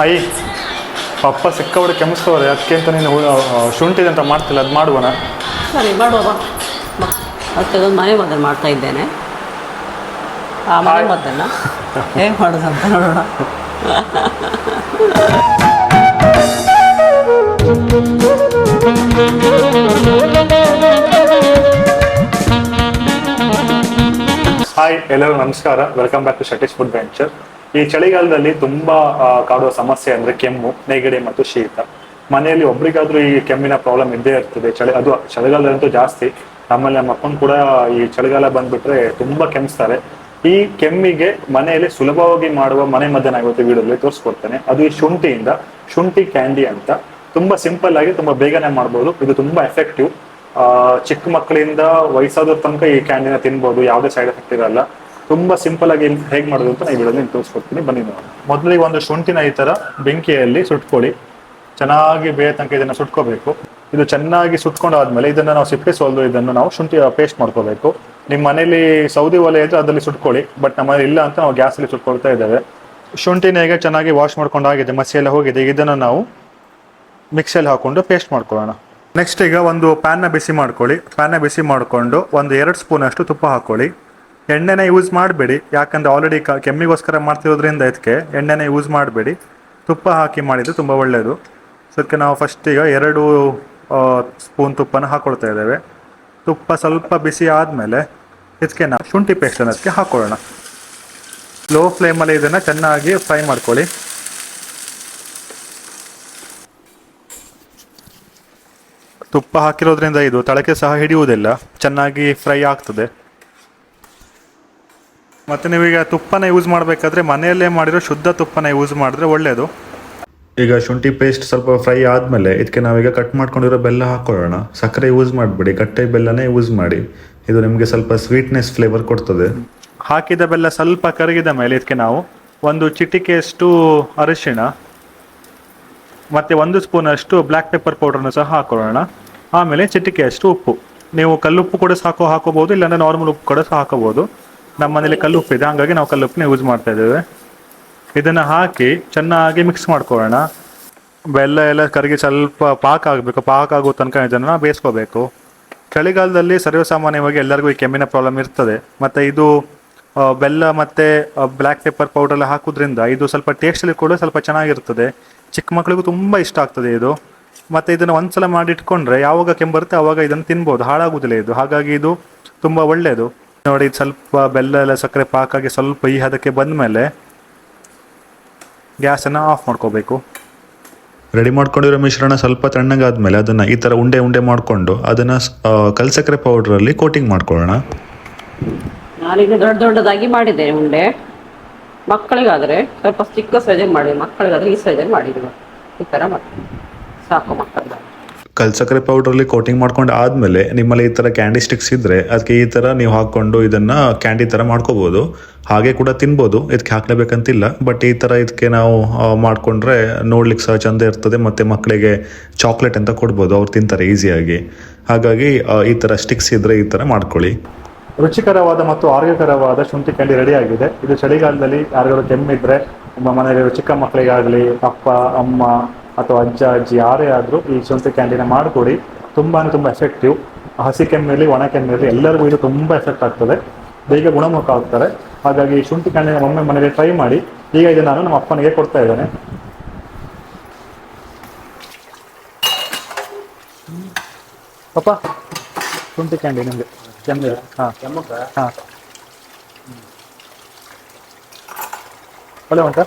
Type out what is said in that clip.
ಅಯ್ಯ ಪಪ್ಪ ಸಿಕ್ಕವಡೆ ಕೆಮ್ಮಿಸ್ತವ್ರೆ ಅದಕ್ಕೆ ಅಂತ ನೀನು ಆ, ಆ, ಶುಂಠಿ ಅಂತ ಮಾಡ್ತಿಲ್ಲ ಅದು ಮಾಡುವನ? ಸರಿ ಮಾಡುವ. ಬಾ ಬಾ ಅದಕ್ಕೆ ಅದೊಂದು ಮನೆ ಮದ್ದನ್ನು ಮಾಡ್ತಾ ಇದ್ದೇನೆ. ಆ ಮನೆ ಹಾಯ್. ಮದ್ದನ್ನು ಹೇಗೆ ಮಾಡೋದು ಅಂತ ನೋಡೋಣ. ಹಾಯ್ ಎಲ್ಲರಿಗೂ ನಮಸ್ಕಾರ. Welcome back to Satish food venture ಈ ಚಳಿಗಾಲದಲ್ಲಿ ತುಂಬಾ ಕಾಡುವ ಸಮಸ್ಯೆ ಅಂದ್ರೆ ಕೆಮ್ಮು, ನೆಗಡಿ ಮತ್ತು ಶೀತ. ಮನೆಯಲ್ಲಿ ಒಬ್ರಿಗಾದ್ರೂ ಈ ಕೆಮ್ಮಿನ ಪ್ರಾಬ್ಲಮ್ ಇದ್ದೇ ಇರ್ತದೆ. ಚಳಿ, ಅದು ಚಳಿಗಾಲದಂತೂ ಜಾಸ್ತಿ. ನಮ್ಮಲ್ಲಿ ನಮ್ಮ ಅಪ್ಪನ್ ಕೂಡ ಈ ಚಳಿಗಾಲ ಬಂದ್ಬಿಟ್ರೆ ತುಂಬಾ ಕೆಮ್ಮಿಸ್ತಾರೆ ಈ ಕೆಮ್ಮಿಗೆ ಮನೆಯಲ್ಲಿ ಸುಲಭವಾಗಿ ಮಾಡುವ ಮನೆ ಇವತ್ತು ವಿಡಿಯೋದಲ್ಲಿ ತೋರಿಸ್ಕೊಡ್ತೇನೆ. ಅದು ಈ ಶುಂಠಿಯಿಂದ, ಶುಂಠಿ ಕ್ಯಾಂಡಿ ಅಂತ. ತುಂಬಾ ಸಿಂಪಲ್ ಆಗಿ ತುಂಬಾ ಬೇಗನೆ ಮಾಡ್ಬೋದು. ಇದು ತುಂಬಾ ಎಫೆಕ್ಟಿವ್ ಚಿಕ್ಕ ಮಕ್ಕಳಿಂದ ವಯಸ್ಸಾದ್ರ ತನಕ ಈ ಕ್ಯಾಂಡಿನ ತಿನ್ಬೋದು. ಯಾವುದೇ ಸೈಡ್ ಎಫೆಕ್ಟ್ ಇರಲ್ಲ. ತುಂಬಾ ಸಿಂಪಲ್ ಆಗಿ ಹೇಗೆ ಮಾಡೋದು ಅಂತ ಈ ವಿಡಿಯೋದಲ್ಲಿ ತೋರಿಸ್ಕೊಡ್ತೀನಿ. ಬನ್ನಿ ನೋಡೋಣ. ಮೊದಲಿಗೆ ಒಂದು ಶುಂಠಿನ ಈ ತರ ಬೆಂಕಿಯಲ್ಲಿ ಸುಟ್ಕೊಳ್ಳಿ. ಚೆನ್ನಾಗಿ ಬೇರೆ ತನಕ ಇದನ್ನ ಸುಟ್ಕೋಬೇಕು. ಇದು ಚೆನ್ನಾಗಿ ಸುಟ್ಕೊಂಡಾದ್ಮೇಲೆ ಇದನ್ನ ನಾವು ಸಿಪ್ಪೆ ಸೋಲ್ದು ಇದನ್ನು ನಾವು ಶುಂಠಿ ಪೇಸ್ಟ್ ಮಾಡ್ಕೋಬೇಕು. ನಿಮ್ಮ ಮನೇಲಿ ಸೌದಿ ಒಲೆ ಇದ್ರೆ ಅದರಲ್ಲಿ ಸುಟ್ಕೊಳ್ಳಿ, ಬಟ್ ನಮ್ಮ ಇಲ್ಲ ಅಂತ ನಾವು ಗ್ಯಾಸಲ್ಲಿ ಸುಟ್ಕೊಳ್ತಾ ಇದ್ದೇವೆ. ಶುಂಠಿನ ಈಗ ಚೆನ್ನಾಗಿ ವಾಶ್ ಮಾಡ್ಕೊಂಡಾಗಿದೆ ಮಸಿ ಎಲ್ಲ ಹೋಗಿದೆ, ಇದನ್ನು ನಾವು ಮಿಕ್ಸಿಯಲ್ಲಿ ಹಾಕೊಂಡು ಪೇಸ್ಟ್ ಮಾಡ್ಕೊಳ್ಳೋಣ. ನೆಕ್ಸ್ಟ್ ಈಗ ಒಂದು ಪ್ಯಾನ್ನ ಬಿಸಿ ಮಾಡ್ಕೊಳ್ಳಿ. ಪ್ಯಾನ್ನ ಬಿಸಿ ಮಾಡಿಕೊಂಡು ಒಂದು ಎರಡು ಸ್ಪೂನಷ್ಟು ತುಪ್ಪ ಹಾಕೊಳ್ಳಿ ಎಣ್ಣೆನ ಯೂಸ್ ಮಾಡಬೇಡಿ. ಯಾಕಂದ್ರೆ ಆಲ್ರೆಡಿ ಕೆಮ್ಮಿಗೋಸ್ಕರ ಮಾಡ್ತಿರೋದ್ರಿಂದ ಇದಕ್ಕೆ ಎಣ್ಣೆನ ಯೂಸ್ ಮಾಡಬೇಡಿ. ತುಪ್ಪ ಹಾಕಿ ಮಾಡಿದ್ರೆ ತುಂಬ ಒಳ್ಳೆಯದು ಅದಕ್ಕೆ ನಾವು ಫಸ್ಟ್ ಈಗ ಎರಡು ಸ್ಪೂನ್ ತುಪ್ಪನ ಹಾಕ್ಕೊಳ್ತಾ ಇದ್ದೇವೆ. ತುಪ್ಪ ಸ್ವಲ್ಪ ಬಿಸಿ ಆದಮೇಲೆ ಇದಕ್ಕೆ ನಾವು ಶುಂಠಿ ಪೇಸ್ಟನ್ನು ಅದಕ್ಕೆ ಹಾಕೊಳ್ಳೋಣ. ಲೋ ಫ್ಲೇಮಲ್ಲಿ ಇದನ್ನು ಚೆನ್ನಾಗಿ ಫ್ರೈ ಮಾಡ್ಕೊಳ್ಳಿ. ತುಪ್ಪ ಹಾಕಿರೋದ್ರಿಂದ ಇದು ತಳಕೆ ಸಹ ಹಿಡಿಯುವುದಿಲ್ಲ. ಚೆನ್ನಾಗಿ ಫ್ರೈ ಆಗ್ತದೆ. ಮತ್ತೆ ನೀವೀಗ ತುಪ್ಪನ ಯೂಸ್ ಮಾಡಬೇಕಾದ್ರೆ ಮನೆಯಲ್ಲೇ ಮಾಡಿರೋ ಶುದ್ಧ ತುಪ್ಪನ ಯೂಸ್ ಮಾಡಿದ್ರೆ ಒಳ್ಳೆಯದು ಈಗ ಶುಂಠಿ ಪೇಸ್ಟ್ ಸ್ವಲ್ಪ ಫ್ರೈ ಆದಮೇಲೆ ಇದಕ್ಕೆ ನಾವೀಗ ಕಟ್ ಮಾಡ್ಕೊಂಡಿರೋ ಬೆಲ್ಲ ಹಾಕೊಳ್ಳೋಣ. ಸಕ್ಕರೆ ಯೂಸ್ ಮಾಡಬೇಡಿ ಕಟ್ಟೆ ಬೆಲ್ಲನೇ ಯೂಸ್ ಮಾಡಿ. ಇದು ನಿಮಗೆ ಸ್ವಲ್ಪ ಸ್ವೀಟ್ನೆಸ್ ಫ್ಲೇವರ್ ಕೊಡ್ತದೆ. ಹಾಕಿದ ಬೆಲ್ಲ ಸ್ವಲ್ಪ ಕರಗಿದ ಮೇಲೆ ಇದಕ್ಕೆ ನಾವು ಒಂದು ಚಿಟಿಕೆಯಷ್ಟು ಅರಿಶಿಣ ಮತ್ತು ಒಂದು ಸ್ಪೂನಷ್ಟು ಬ್ಲ್ಯಾಕ್ ಪೆಪ್ಪರ್ ಪೌಡ್ರನ್ನು ಸಹ ಹಾಕೊಳ್ಳೋಣ. ಆಮೇಲೆ ಚಿಟಿಕೆಯಷ್ಟು ಉಪ್ಪು. ನೀವು ಕಲ್ಲುಪ್ಪು ಕೂಡ ಸಾಕು ಹಾಕೋಬಹುದು ಇಲ್ಲಾಂದರೆ ನಾರ್ಮಲ್ ಉಪ್ಪು ಕೂಡ ಸಹ ಹಾಕೋಬಹುದು. ನಮ್ಮ ಮನೇಲಿ ಕಲ್ಲುಪ್ಪು ಇದೆ, ಹಾಗಾಗಿ ನಾವು ಕಲ್ಲುಪ್ಪನ್ನ ಯೂಸ್ ಮಾಡ್ತಾ ಇದ್ದೇವೆ. ಇದನ್ನ ಹಾಕಿ ಚೆನ್ನಾಗಿ ಮಿಕ್ಸ್ ಮಾಡ್ಕೊಳ್ಳೋಣ. ಬೆಲ್ಲ ಎಲ್ಲ ಕರಗಿ ಸ್ವಲ್ಪ ಪಾಕ ಆಗಬೇಕು, ಪಾಕ ಆಗೋ ತನಕ ಇದನ್ನು ಬೇಯಿಸ್ಕೋಬೇಕು. ಚಳಿಗಾಲದಲ್ಲಿ ಸರ್ವಸಾಮಾನ್ಯವಾಗಿ ಎಲ್ಲರಿಗೂ ಈ ಕೆಮ್ಮಿನ ಪ್ರಾಬ್ಲಮ್ ಇರ್ತದೆ. ಮತ್ತು ಇದು ಬೆಲ್ಲ ಮತ್ತು ಬ್ಲ್ಯಾಕ್ ಪೆಪ್ಪರ್ ಪೌಡರ್ ಎಲ್ಲ ಹಾಕೋದ್ರಿಂದ ಇದು ಸ್ವಲ್ಪ ಟೇಸ್ಟಲ್ಲಿ ಕೂಡ ಸ್ವಲ್ಪ ಚೆನ್ನಾಗಿರ್ತದೆ. ಚಿಕ್ಕ ಮಕ್ಕಳಿಗೂ ತುಂಬ ಇಷ್ಟ ಆಗ್ತದೆ ಇದು. ಮತ್ತು ಇದನ್ನು ಒಂದು ಸಲ ಮಾಡಿಟ್ಕೊಂಡ್ರೆ ಯಾವಾಗ ಕೆಮ್ಮು ಬರುತ್ತೆ ಆವಾಗ ಇದನ್ನು ತಿನ್ಬೋದು. ಹಾಳಾಗೋದಿಲ್ಲ ಇದು. ಹಾಗಾಗಿ ಇದು ತುಂಬ ಒಳ್ಳೆಯದು ನೋಡಿ ಸ್ವಲ್ಪ ಬೆಲ್ಲ ಎಲ್ಲ ಸಕ್ಕರೆ ಪಾಕಾಗಿ ಸ್ವಲ್ಪ ಈ ಹದಕ್ಕೆ ಬಂದ ಮೇಲೆ ಗ್ಯಾಸನ್ನು ಆಫ್ ಮಾಡ್ಕೋಬೇಕು. ರೆಡಿ ಮಾಡ್ಕೊಂಡಿರೋ ಮಿಶ್ರಣ ಸ್ವಲ್ಪ ತಣ್ಣಗಾದ್ಮೇಲೆ ಅದನ್ನು ಈ ಥರ ಉಂಡೆ ಉಂಡೆ ಮಾಡಿಕೊಂಡು ಅದನ್ನು ಕಲ್ಸಕ್ಕರೆ ಪೌಡ್ರಲ್ಲಿ ಕೋಟಿಂಗ್ ಮಾಡ್ಕೊಳ್ಳೋಣ. ನಾನೀಗ ದೊಡ್ಡ ದೊಡ್ಡದಾಗಿ ಮಾಡಿದ್ದೇನೆ ಉಂಡೆ. ಮಕ್ಕಳಿಗಾದರೆ ಸ್ವಲ್ಪ ಚಿಕ್ಕ ಸೈಜಲ್ಲಿ ಮಾಡಿ ಮಕ್ಕಳಿಗಾದರೆ ಈ ಸೈಜಲ್ಲಿ ಮಾಡಿದ್ರು. ಈ ಥರ ಮಾಡಿ ಸಾಕು ಮಕ್ಕಳಿಗೆ ಕಲ್ಸಕ್ಕರೆ ಪೌಡ್ರಲ್ಲಿ ಕೋಟಿಂಗ್ ಮಾಡ್ಕೊಂಡು ಆದಮೇಲೆ ನಿಮ್ಮಲ್ಲಿ ಈ ಥರ ಕ್ಯಾಂಡಿ ಸ್ಟಿಕ್ಸ್ ಇದ್ದರೆ ಅದಕ್ಕೆ ಈ ಥರ ನೀವು ಹಾಕ್ಕೊಂಡು ಇದನ್ನು ಕ್ಯಾಂಡಿ ಥರ ಮಾಡ್ಕೋಬಹುದು ಹಾಗೆ ಕೂಡ ತಿನ್ಬೋದು. ಇದಕ್ಕೆ ಹಾಕ್ಲೇಬೇಕಂತಿಲ್ಲ. ಬಟ್ ಈ ಥರ ಇದಕ್ಕೆ ನಾವು ಮಾಡ್ಕೊಂಡ್ರೆ ನೋಡ್ಲಿಕ್ಕೆ ಸಹ ಚಂದ ಇರ್ತದೆ. ಮತ್ತು ಮಕ್ಕಳಿಗೆ ಚಾಕ್ಲೇಟ್ ಅಂತ ಕೊಡ್ಬೋದು. ಅವ್ರು ತಿಂತಾರೆ ಈಸಿಯಾಗಿ ಹಾಗಾಗಿ ಈ ಥರ ಸ್ಟಿಕ್ಸ್ ಇದ್ದರೆ ಈ ಥರ ಮಾಡ್ಕೊಳ್ಳಿ. ರುಚಿಕರವಾದ ಮತ್ತು ಆರೋಗ್ಯಕರವಾದ ಶುಂಠಿ ಕ್ಯಾಂಡಿ ರೆಡಿ ಆಗಿದೆ. ಇದು ಚಳಿಗಾಲದಲ್ಲಿ ಯಾರಿಗಾದ್ರು ಕೆಮ್ಮಿದ್ರೆ, ನಮ್ಮ ಮನೆಯಲ್ಲಿ ಚಿಕ್ಕ ಮಕ್ಕಳಿಗಾಗಲಿ ಅಪ್ಪ, ಅಮ್ಮ ಅಥವಾ ಅಜ್ಜ ಅಜ್ಜಿ ಯಾರೇ ಆದರೂ ಈ ಶುಂಠಿ ಕ್ಯಾಂಡಿನ ಮಾಡಿಕೊಡಿ. ತುಂಬಾ ತುಂಬ ಎಫೆಕ್ಟಿವ್ ಹಸಿ ಕೆಮ್ಮಿರಲಿ ಒಣ ಕೆಮ್ಮಿರಲಿ ಎಲ್ಲರಿಗೂ ಇದು ತುಂಬ ಎಫೆಕ್ಟ್ ಆಗ್ತದೆ. ಬೇಗ ಗುಣಮುಖ ಆಗ್ತಾರೆ. ಹಾಗಾಗಿ ಈ ಶುಂಠಿ ಕ್ಯಾಂಡಿನ ಒಮ್ಮೆ ಮನೆಗೆ ಟ್ರೈ ಮಾಡಿ. ಈಗ ಇದು ನಾನು ನಮ್ಮ ಅಪ್ಪನಿಗೆ ಕೊಡ್ತಾ ಇದ್ದೇನೆ. ಪಪ್ಪ ಶುಂಠಿ ಕ್ಯಾಂಡಿ ನಿಮಗೆ. ಕೆಮ್ಮಿದೆ ಹಾಂ. ಹಾಂ. ಒಳ್ಳೆ ಉಂಟಾ?